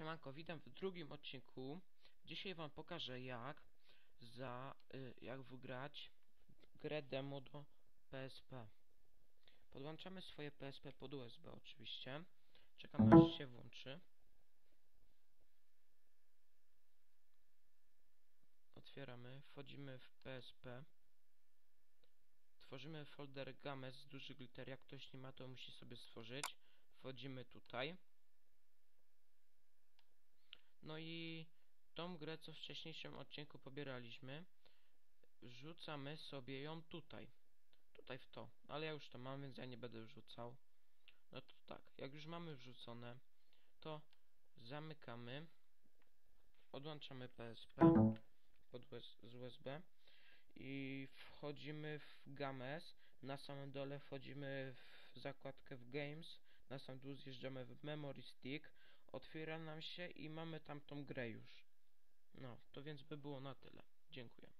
Siemanko, witam w drugim odcinku. Dzisiaj wam pokażę jak za y, jak wygrać grę demo do PSP. Podłączamy swoje PSP pod USB oczywiście. Czekamy aż się włączy. Otwieramy, wchodzimy w PSP. Tworzymy folder games z dużych liter. Jak ktoś nie ma, to musi sobie stworzyć. Wchodzimy tutaj. No i tą grę, co w wcześniejszym odcinku pobieraliśmy, wrzucamy sobie ją tutaj. Tutaj w to. Ale ja już to mam, więc ja nie będę wrzucał. No to tak, jak już mamy wrzucone, to zamykamy, odłączamy PSP pod z USB i wchodzimy w Games. Na samym dole wchodzimy w zakładkę w Games. Na sam dół zjeżdżamy w Memory Stick. Otwiera nam się i mamy tam tą grę już. No, to więc by było na tyle. Dziękuję.